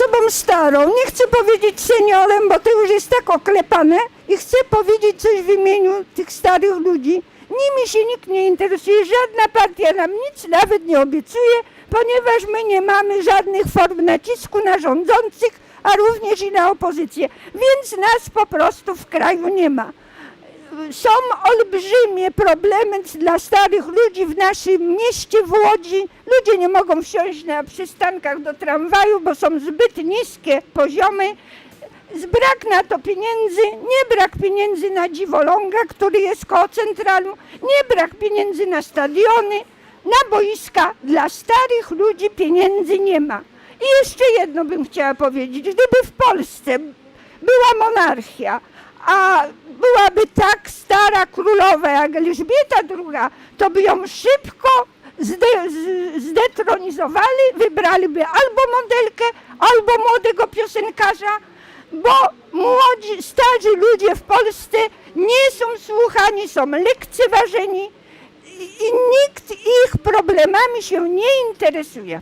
osobą starą, nie chcę powiedzieć seniorem, bo to już jest tak oklepane. I chcę powiedzieć coś w imieniu tych starych ludzi. Nimi się nikt nie interesuje, żadna partia nam nic nawet nie obiecuje, ponieważ my nie mamy żadnych form nacisku na rządzących, a również i na opozycję, więc nas po prostu w kraju nie ma są olbrzymie problemy dla starych ludzi w naszym mieście w Łodzi. Ludzie nie mogą wsiąść na przystankach do tramwaju, bo są zbyt niskie poziomy. Brak na to pieniędzy, nie brak pieniędzy na dziwoląga, który jest koło centralu, nie brak pieniędzy na stadiony, na boiska. Dla starych ludzi pieniędzy nie ma. I jeszcze jedno bym chciała powiedzieć. Gdyby w Polsce była monarchia, a byłaby tak stara królowa jak Elżbieta II, to by ją szybko zde, zdetronizowali, wybraliby albo modelkę, albo młodego piosenkarza, bo młodzi, starzy ludzie w Polsce nie są słuchani, są lekceważeni i, i nikt ich problemami się nie interesuje.